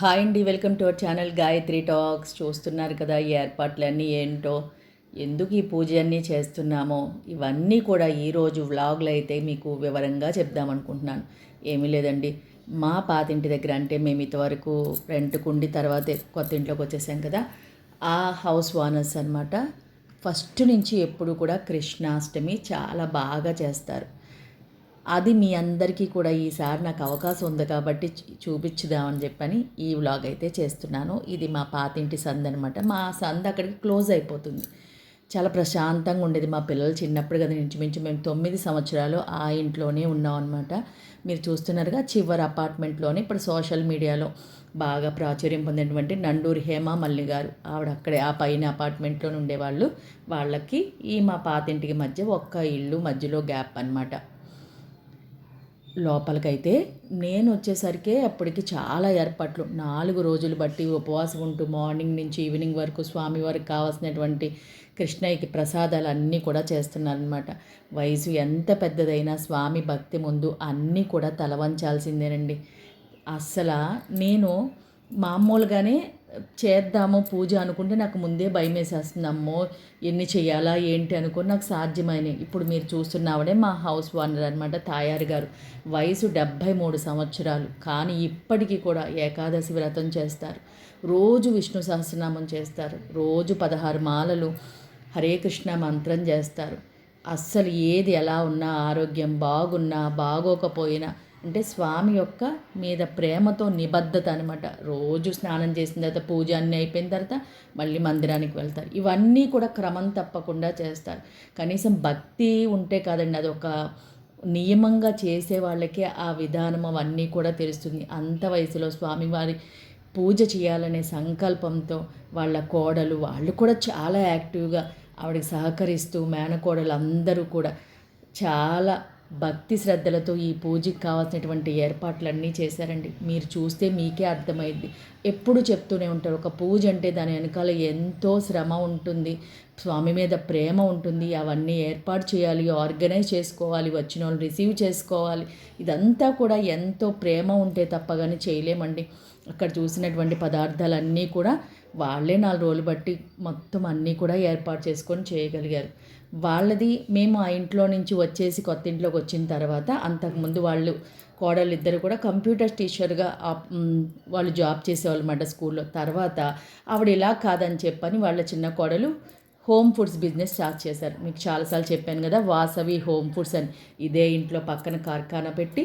Hi అండి welcome to our channel Gayatri talks. చూస్తున్నారు కదా ఈ ఏర్పాట్లన్నీ ఏంటో ఎందుకు ఈ పూజ అన్నీ చేస్తున్నామో ఇవన్నీ కూడా ఈరోజు వ్లాగ్లు అయితే మీకు వివరంగా చెప్దామనుకుంటున్నాను ఏమీ లేదండి మా పాతింటి దగ్గర అంటే మేము ఇంతవరకు రెంట్కుండి తర్వాత కొత్త ఇంట్లోకి వచ్చేసాం కదా ఆ హౌస్ ఓనర్స్ అనమాట ఫస్ట్ నుంచి ఎప్పుడు కూడా కృష్ణాష్టమి చాలా బాగా చేస్తారు. అది మీ అందరికీ కూడా ఈసారి నాకు అవకాశం ఉంది కాబట్టి చూపించుదామని చెప్పని ఈ వ్లాగ్ అయితే చేస్తున్నాను. ఇది మా పాతింటి సంద్ అనమాట మా సంద్ అక్కడికి క్లోజ్ అయిపోతుంది. చాలా ప్రశాంతంగా ఉండేది మా పిల్లలు చిన్నప్పుడు కదా. ఇంచుమించు మేము తొమ్మిది సంవత్సరాలు ఆ ఇంట్లోనే ఉన్నాం అనమాట మీరు చూస్తున్నారుగా చివరి అపార్ట్మెంట్లోనే ఇప్పుడు సోషల్ మీడియాలో బాగా ప్రాచుర్యం పొందినటువంటి నండూరి హేమ మల్లి గారు. ఆవిడ అక్కడే ఆ పైన అపార్ట్మెంట్లో ఉండేవాళ్ళు. వాళ్ళకి ఈ మా పాతింటికి మధ్య ఒక్క ఇల్లు మధ్యలో గ్యాప్ అన్నమాట. లోపలికైతే నేను వచ్చేసరికి అప్పటికి చాలా ఏర్పాట్లు. నాలుగు రోజులు బట్టి ఉపవాసం ఉంటూ మార్నింగ్ నుంచి ఈవినింగ్ వరకు స్వామి వారికి కావాల్సినటువంటి కృష్ణయ్యకి ప్రసాదాలు అన్నీ కూడా చేస్తున్నారనమాట వయసు ఎంత పెద్దదైనా స్వామి భక్తి ముందు అన్నీ కూడా తలవంచాల్సిందేనండి. అస్సలు నేను మామూలుగానే చేద్దాము పూజ అనుకుంటే నాకు ముందే భయం వేసేస్తుంది అమ్మో ఎన్ని చేయాలా ఏంటి అనుకుని నాకు సాధ్యమైనవి ఇప్పుడు మీరు చూస్తున్నావుడే మా హౌస్ ఓనర్ అనమాట తాయారు గారు. వయసు డెబ్భై మూడు సంవత్సరాలు కానీ ఇప్పటికీ కూడా ఏకాదశి వ్రతం చేస్తారు. రోజు విష్ణు సహస్రనామం చేస్తారు. రోజు పదహారు మాలలు హరే కృష్ణ మంత్రం చేస్తారు. అస్సలు ఏది ఎలా ఉన్నా ఆరోగ్యం బాగున్నా బాగోకపోయినా అంటే స్వామి యొక్క మీద ప్రేమతో నిబద్ధత అనమాట రోజు స్నానం చేసిన తర్వాత పూజ అన్నీ అయిపోయిన తర్వాత మళ్ళీ మందిరానికి వెళ్తారు. ఇవన్నీ కూడా క్రమం తప్పకుండా చేస్తారు. కనీసం భక్తి ఉంటే కాదండి అదొక నియమంగా చేసే వాళ్ళకే ఆ విధానం అవన్నీ కూడా తెలుస్తుంది. అంత వయసులో స్వామివారి పూజ చేయాలనే సంకల్పంతో వాళ్ళ కోడలు వాళ్ళు కూడా చాలా యాక్టివ్గా ఆవిడకి సహకరిస్తూ మేనకోడలు అందరూ కూడా చాలా భక్తి శ్రద్ధలతో ఈ పూజకి కావాల్సినటువంటి ఏర్పాట్లన్నీ చేశారండి. మీరు చూస్తే మీకే అర్థమైంది ఎప్పుడు చెప్తూనే ఉంటారు ఒక పూజ అంటే దాని వెనకాల ఎంతో శ్రమ ఉంటుంది. స్వామి మీద ప్రేమ ఉంటుంది అవన్నీ ఏర్పాటు చేయాలి ఆర్గనైజ్ చేసుకోవాలి వచ్చిన వాళ్ళు రిసీవ్ చేసుకోవాలి. ఇదంతా కూడా ఎంతో ప్రేమ ఉంటే తప్ప కానీ చేయలేమండి. అక్కడ చూసినటువంటి పదార్థాలన్నీ కూడా వాళ్ళే నాలుగు రోజులు బట్టి మొత్తం అన్నీ కూడా ఏర్పాటు చేసుకొని చేయగలిగారు. వాళ్ళది మేము ఆ ఇంట్లో నుంచి వచ్చేసి కొత్త ఇంట్లోకి వచ్చిన తర్వాత అంతకుముందు వాళ్ళు కోడలు ఇద్దరు కూడా కంప్యూటర్ టీచర్గా వాళ్ళు జాబ్ చేసేవాళ్ళు అన్నమాట స్కూల్లో. తర్వాత ఆవిడ ఇలా కాదని చెప్పని వాళ్ళ చిన్న కోడలు హోమ్ ఫుడ్స్ బిజినెస్ స్టార్ట్ చేశారు. మీకు చాలాసార్లు చెప్పాను కదా వాసవి హోమ్ ఫుడ్స్ అని. ఇదే ఇంట్లో పక్కన కార్ఖానా పెట్టి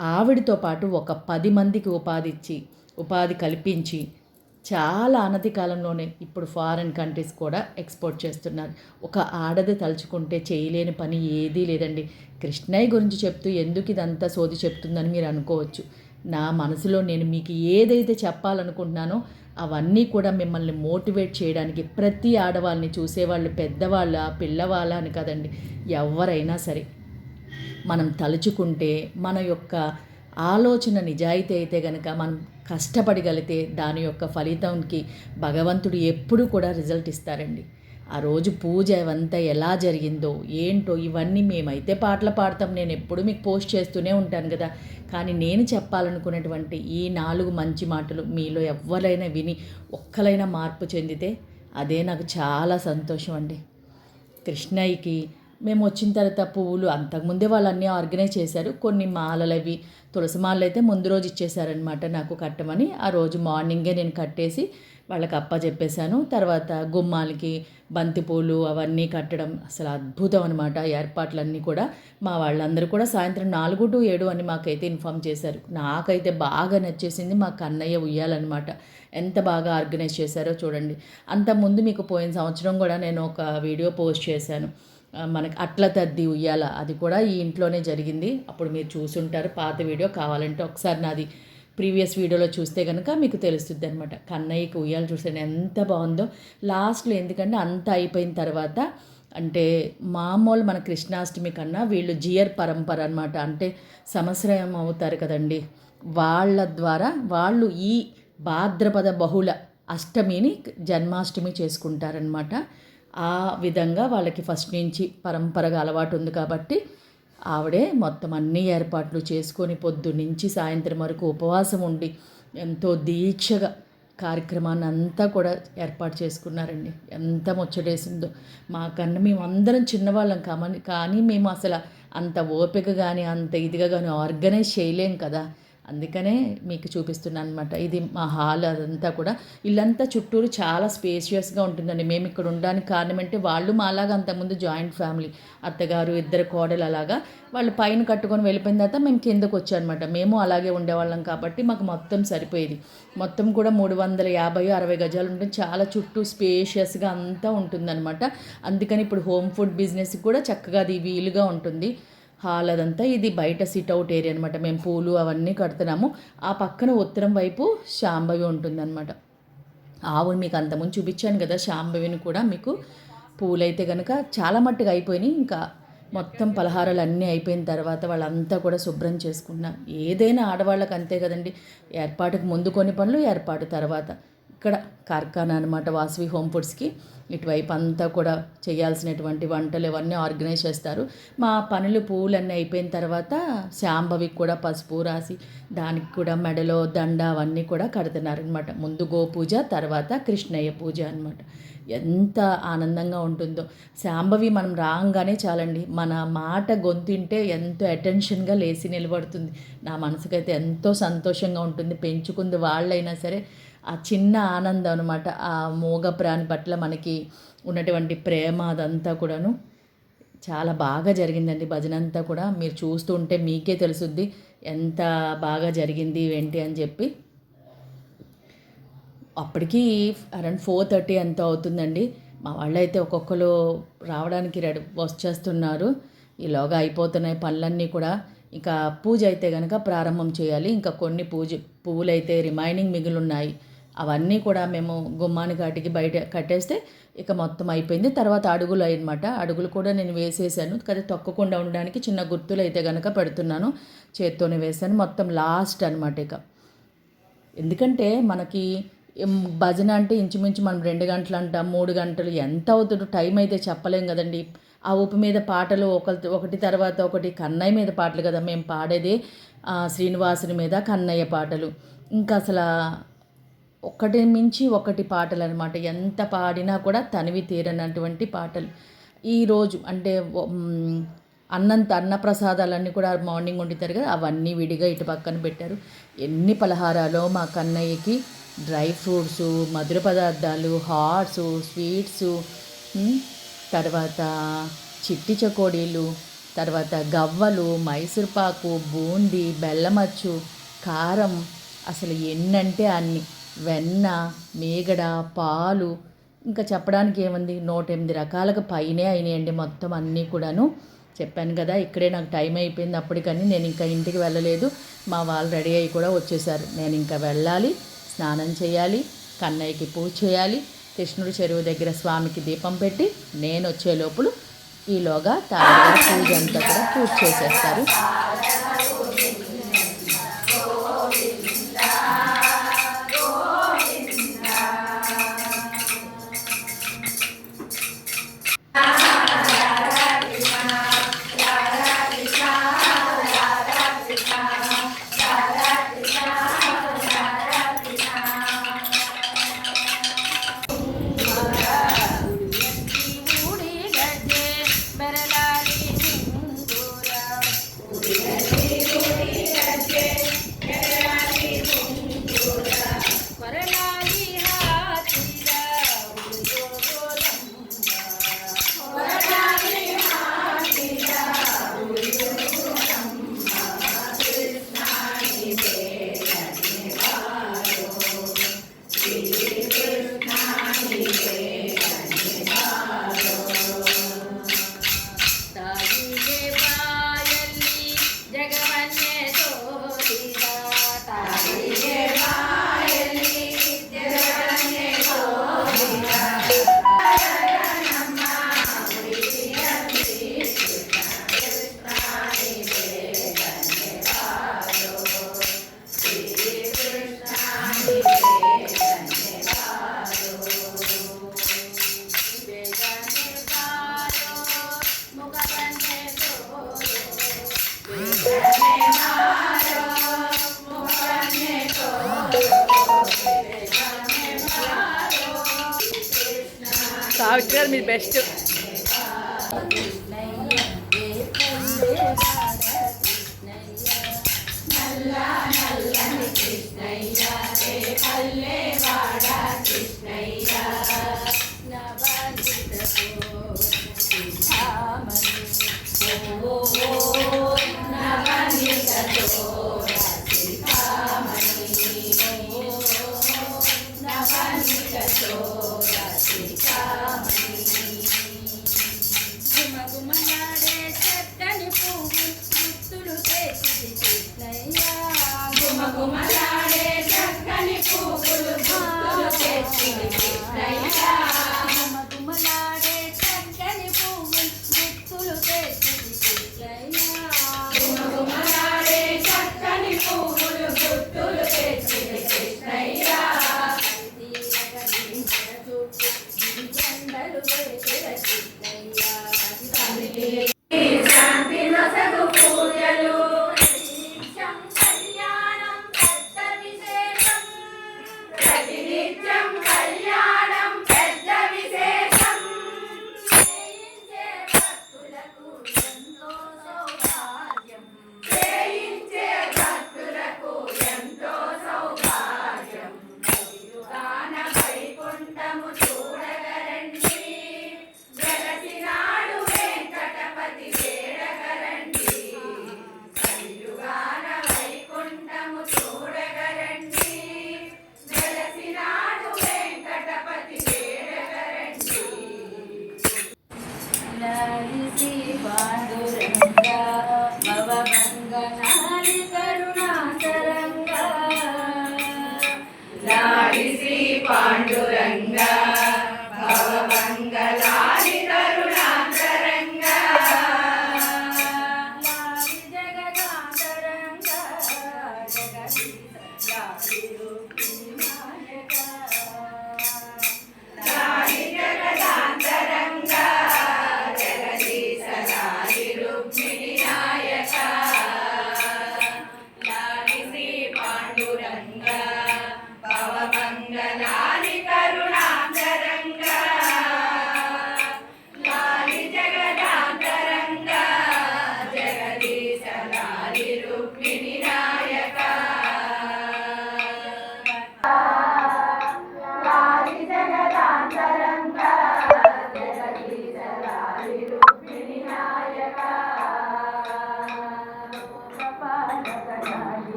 ఆవిడతో పాటు ఒక పది మందికి ఉపాధి ఇచ్చి ఉపాధి కల్పించి చాలా అనతి కాలంలోనే ఇప్పుడు ఫారిన్ కంట్రీస్ కూడా ఎక్స్పోర్ట్ చేస్తున్నారు. ఒక ఆడది తలుచుకుంటే చేయలేని పని ఏదీ లేదండి. కృష్ణయ్య గురించి చెప్తూ ఎందుకు ఇదంతా సోది చెప్తుందని మీరు అనుకోవచ్చు. నా మనసులో నేను మీకు ఏదైతే చెప్పాలనుకుంటున్నానో అవన్నీ కూడా మిమ్మల్ని మోటివేట్ చేయడానికి ప్రతి ఆడవాళ్ళని చూసేవాళ్ళు పెద్దవాళ్ళ పిల్లవాళ్ళ అని కదండి ఎవరైనా సరే. మనం తలుచుకుంటే మన యొక్క ఆలోచన నిజాయితీ అయితే కనుక మనం కష్టపడగలిగితే దాని యొక్క ఫలితంకి భగవంతుడు ఎప్పుడు కూడా రిజల్ట్ ఇస్తారండి. ఆ రోజు పూజ అవంతా ఎలా జరిగిందో ఏంటో ఇవన్నీ మేమైతే పాటలు పాడతాం. నేను ఎప్పుడు మీకు పోస్ట్ చేస్తూనే ఉంటాను కదా. కానీ నేను చెప్పాలనుకున్నటువంటి ఈ నాలుగు మంచి మాటలు మీలో ఎవరైనా విని ఒక్కలైనా మార్పు చెందితే అదే నాకు చాలా సంతోషం అండి. కృష్ణయ్యకి మేము వచ్చిన తర్వాత పువ్వులు అంతకుముందే వాళ్ళు అన్నీ ఆర్గనైజ్ చేశారు. కొన్ని మాలలు అవి తులసి మాలలు అయితే ముందు రోజు ఇచ్చేసారనమాట నాకు కట్టమని. ఆ రోజు మార్నింగే నేను కట్టేసి వాళ్ళకి అప్ప చెప్పేశాను. తర్వాత గుమ్మాలకి బంతిపూలు అవన్నీ కట్టడం అసలు అద్భుతం అనమాట ఏర్పాట్లన్నీ కూడా మా వాళ్ళందరూ కూడా సాయంత్రం నాలుగు టు ఏడు అని మాకైతే ఇన్ఫామ్ చేశారు. నాకైతే బాగా నచ్చేసింది మా కన్నయ్య ఉయ్యాలన్నమాట. ఎంత బాగా ఆర్గనైజ్ చేశారో చూడండి. అంతకుముందు మీకు పోయిన సంవత్సరం కూడా నేను ఒక వీడియో పోస్ట్ చేశాను. మనకి అట్ల తద్ది ఉయ్యాల. అది కూడా ఈ ఇంట్లోనే జరిగింది. అప్పుడు మీరు చూసుంటారు. పాత వీడియో కావాలంటే ఒకసారి నాది ప్రీవియస్ వీడియోలో చూస్తే కనుక మీకు తెలుస్తుంది అనమాట కన్నయ్యకి ఉయ్యాలు చూసాను ఎంత బాగుందో. లాస్ట్లో ఎందుకంటే అంత అయిపోయిన తర్వాత అంటే మామూలు మన కృష్ణాష్టమి కన్నా వీళ్ళు జియర్ పరంపర అనమాట అంటే సంవత్సరం అవుతారు కదండి. వాళ్ళ ద్వారా వాళ్ళు ఈ భాద్రపద బహుళ అష్టమిని జన్మాష్టమి చేసుకుంటారనమాట ఆ విధంగా వాళ్ళకి ఫస్ట్ నుంచి పరంపరగా అలవాటు ఉంది కాబట్టి ఆవిడే మొత్తం అన్ని ఏర్పాట్లు చేసుకొని పొద్దు నుంచి సాయంత్రం వరకు ఉపవాసం ఉండి ఎంతో దీక్షగా కార్యక్రమాన్ని అంతా కూడా ఏర్పాటు చేసుకున్నారండి. ఎంత ముచ్చటేసిందో. మాకన్నా మేము అందరం చిన్నవాళ్ళం కామని కానీ మేము అసలు అంత ఓపిక కానీ అంత ఇదిగా కానీ ఆర్గనైజ్ చేయలేం కదా. అందుకనే మీకు చూపిస్తున్నాను అనమాట ఇది మా హాల్ అదంతా కూడా. ఇల్లంతా చుట్టూరు చాలా స్పేషియస్గా ఉంటుందండి. మేము ఇక్కడ ఉండడానికి కారణం అంటే వాళ్ళు మాలాగా అంతకుముందు జాయింట్ ఫ్యామిలీ అత్తగారు ఇద్దరు కోడలు అలాగా వాళ్ళు పైన కట్టుకొని వెళ్ళిపోయిన తర్వాత మేము కిందకు వచ్చామన్నమాట మేము అలాగే ఉండేవాళ్ళం కాబట్టి మాకు మొత్తం సరిపోయేది. మొత్తం కూడా మూడు వందల యాభై అరవై గజాలు ఉంటుంది చాలా చుట్టూ స్పేషియస్గా అంతా ఉంటుందన్నమాట. అందుకని ఇప్పుడు హోమ్ ఫుడ్ బిజినెస్ కూడా చక్కగా అది వీలుగా ఉంటుంది. హాల్ అదంతా ఇది బయట సిట్ అవుట్ ఏరియా అనమాట మేము పూలు అవన్నీ కడుతున్నాము. ఆ పక్కన ఉత్తరం వైపు శాంభవి ఉంటుందన్నమాట. ఆవుని మీకు అంతకుముందు చూపించాను కదా శాంభవిని కూడా మీకు పూలైతే కనుక చాలా మట్టుగా అయిపోయినాయి. ఇంకా మొత్తం పలహారాలు అన్నీ అయిపోయిన తర్వాత వాళ్ళంతా కూడా శుభ్రం చేసుకుంటున్నారు ఏదైనా ఆడవాళ్ళకి అంతే కదండి. ఏర్పాటుకు ముందు కొన్ని పనులు ఏర్పాటు తర్వాత. ఇక్కడ కార్ఖానా అనమాట వాసవి హోమ్ ఫుడ్స్కి. ఇటువైపు అంతా కూడా చేయాల్సినటువంటి వంటలు ఇవన్నీ ఆర్గనైజ్ చేస్తారు. మా పనులు పూలన్నీ అయిపోయిన తర్వాత శాంభవికి కూడా పసుపు రాసి దానికి కూడా మెడలో దండ అవన్నీ కూడా కడుతున్నారనమాట ముందు గోపూజ తర్వాత కృష్ణయ్య పూజ అనమాట ఎంత ఆనందంగా ఉంటుందో. శాంభవి మనం రాగానే చాలండి మన మాట గొంతుంటే ఎంతో అటెన్షన్గా లేచి నిలబడుతుంది. నా మనసుకైతే ఎంతో సంతోషంగా ఉంటుంది. పెంచుకుంది వాళ్ళైనా సరే ఆ చిన్న ఆనందం అనమాట ఆ మూగ ప్రాణి పట్ల మనకి ఉన్నటువంటి ప్రేమ అదంతా కూడాను చాలా బాగా జరిగిందండి. భజన అంతా కూడా మీరు చూస్తూ ఉంటే మీకే తెలుసుద్ది ఎంత బాగా జరిగింది ఏంటి అని చెప్పి. అప్పటికి అరౌండ్ ఫోర్ థర్టీ ఎంత అవుతుందండి. మా వాళ్ళైతే ఒక్కొక్కరు రావడానికి రెడీ వచ్చేస్తున్నారు ఈలోగా అయిపోతున్నాయి పనులన్నీ కూడా. ఇంకా పూజ అయితే కనుక ప్రారంభం చేయాలి. ఇంకా కొన్ని పూజ పువ్వులు అయితే రిమైనింగ్ మిగిలి ఉన్నాయి అవన్నీ కూడా మేము గుమ్మాని కాటికి బయట కట్టేస్తే ఇక మొత్తం అయిపోయింది. తర్వాత అడుగులు అయ్యనమాట అడుగులు కూడా నేను వేసేసాను. కదా తొక్కకుండా ఉండడానికి చిన్న గుర్తులు అయితే కనుక పెడుతున్నాను. చేత్తోనే వేసాను. మొత్తం లాస్ట్ అనమాట ఇక. ఎందుకంటే మనకి భజన అంటే ఇంచుమించు మనం రెండు గంటలు అంటాం మూడు గంటలు. ఎంత అవుతుందో టైం అయితే చెప్పలేం కదండి. ఆ ఉప్పు మీద పాటలు ఒకటి ఒకటి తర్వాత ఒకటి కన్నయ్య మీద పాటలు కదా మేము పాడేది. శ్రీనివాసుని మీద కన్నయ్య పాటలు. ఇంకా అసలు ఒకటి మించి ఒకటి పాటలు అనమాట ఎంత పాడినా కూడా తనివి తీరనటువంటి పాటలు. ఈరోజు అంటే అన్నంత అన్నప్రసాదాలన్నీ కూడా మార్నింగ్ వండుతారు కదా అవన్నీ విడిగా ఇటు పక్కన పెట్టారు. ఎన్ని పలహారాలో మా కన్నయ్యకి డ్రై ఫ్రూట్స్ మధుర పదార్థాలు హాట్స్ స్వీట్స్ తర్వాత చిట్టి చకోడీలు తర్వాత గవ్వలు మైసూర్పాకు బూందీ బెల్లమచ్చు కారం అసలు ఎన్నంటే అన్ని. వెన్న మీగడ పాలు. ఇంకా చెప్పడానికి ఏముంది? నూట ఎనిమిది రకాలకు పైనే అయినాయండి మొత్తం అన్నీ కూడాను. చెప్పాను కదా ఇక్కడే నాకు టైం అయిపోయింది అప్పటికని నేను ఇంకా ఇంటికి వెళ్ళలేదు. మా వాళ్ళు రెడీ అయ్యి కూడా వచ్చేసారు. నేను ఇంకా వెళ్ళాలి. స్నానం చేయాలి కన్నయ్యకి పూజ చేయాలి కృష్ణుడి చెరువు దగ్గర స్వామికి దీపం పెట్టి నేను వచ్చే లోపల ఈలోగా తాళగారు పూజ అంతా కూడా పూజ చేసేస్తారు. సావిత్రి గారు మీరు బెస్ట్. Oh,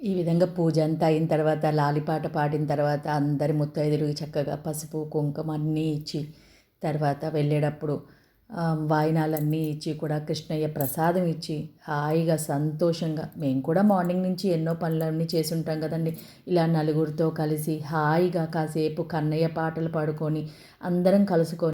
ఈ విధంగా పూజ అంతా అయిన తర్వాత లాలిపాట పాడిన తర్వాత అందరి ముత్తైదులు చక్కగా పసుపు కుంకుమ అన్నీ ఇచ్చి తర్వాత వెళ్ళేటప్పుడు వాయినాలన్నీ ఇచ్చి కూడా కృష్ణయ్య ప్రసాదం ఇచ్చి హాయిగా సంతోషంగా మేము కూడా మార్నింగ్ నుంచి ఎన్నో పనులన్నీ చేసి ఉంటాం కదండి. ఇలా నలుగురితో కలిసి హాయిగా కాసేపు కన్నయ్య పాటలు పాడుకొని అందరం కలుసుకొని